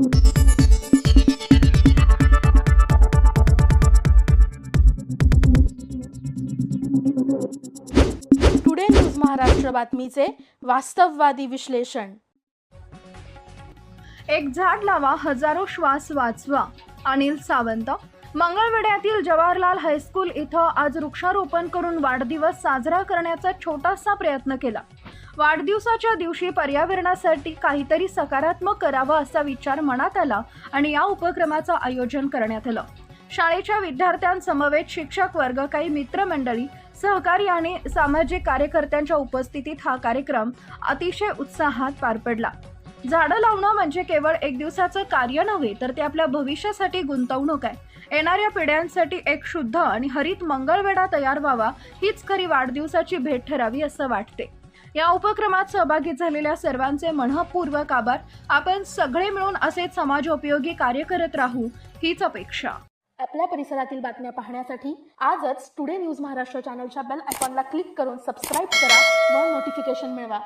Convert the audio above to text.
Today news Maharashtra बातमीचे वास्तववादी विश्लेषण एक झाड लावा हजारो श्वास वाचवा अनिल सावंत. मंगळवेड्यातील जवाहरलाल हायस्कूल इथं आज वृक्षारोपण करून वाढदिवस साजरा करण्याचा छोटासा प्रयत्न केला. वाढदिवसाच्या दिवशी पर्यावरणासाठी काहीतरी सकारात्मक करावं असा विचार मनात आला आणि या उपक्रमाचं आयोजन करण्यात आलं. शाळेच्या विद्यार्थ्यांसमवेत शिक्षक वर्ग काही मित्रमंडळी सहकारी आणि सामाजिक कार्यकर्त्यांच्या उपस्थितीत हा कार्यक्रम अतिशय उत्साहात पार पडला. झाडं लावणं म्हणजे केवळ एक दिवसाचं कार्य नव्हे तर ते आपल्या भविष्यासाठी गुंतवणूक आहे. येणाऱ्या पिढ्यांसाठी एक शुद्ध आणि हरित मंगळवेढा तयार व्हावा हीच खरी वाढदिवसाची भेट ठरावी असं वाटते. या उपक्रमात सहभागी झालेल्या सर्वांचे मनःपूर्वक आभार. आपण सगळे मिळून असेच समाजोपयोगी कार्य करत राहू हीच अपेक्षा. आपल्या परिसरातील बातम्या पाहण्यासाठी आजच टुडे न्यूज महाराष्ट्र चॅनलच्या बेल आयकॉनला क्लिक करून सबस्क्राईब करा व नोटिफिकेशन मिळवा.